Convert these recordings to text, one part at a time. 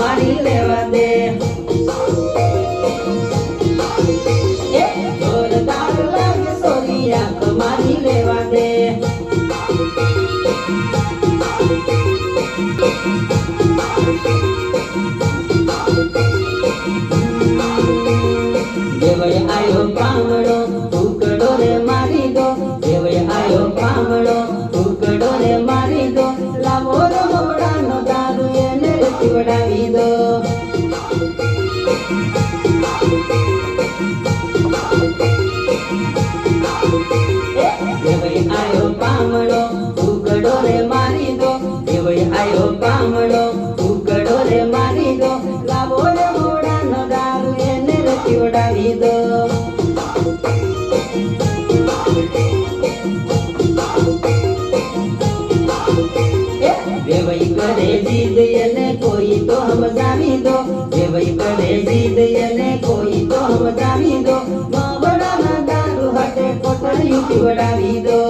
મારી લેવા દે. આયો ઉગડો રે મારી દો દેવય આયો પામડો ઉગડો રે મારી દો, લાવો રે મોડાનો દારૂ, એને રે ઉડાવી દો. દેવય કરે જીદ, એને કોઈ તો સમજાવી દો. દેવય કરે જીદ, એને કોઈ તો સમજાવી દો. મવડાના દારૂ હટે રે મારી દો.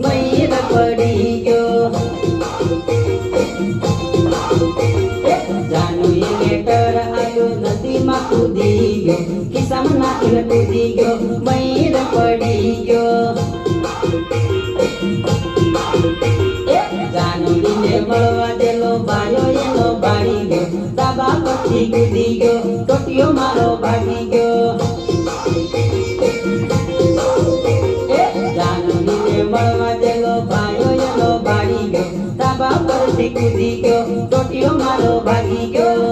ગયો નદીમાં કૂદી ગયો કિસમના ફૂલ કૂદી ગયો મૈર પડી ગયો જાનુડીને મળવા દેલો બાયો એનો બાળી ગયો દાબા પછી કૂદી ગયો ટોટિયો મારો ભાગી ગયો જાનુડીને મળવા દેલો બાયો એનો બાળી ગયો દાબા પરથી કૂદી ગયો ટોટિયો મારો ભાગી ગયો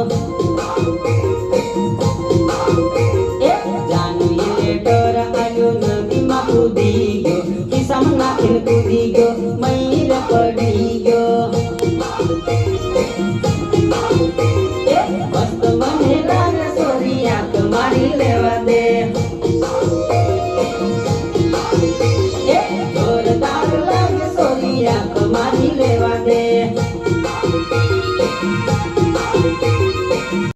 mấy đã có đi vô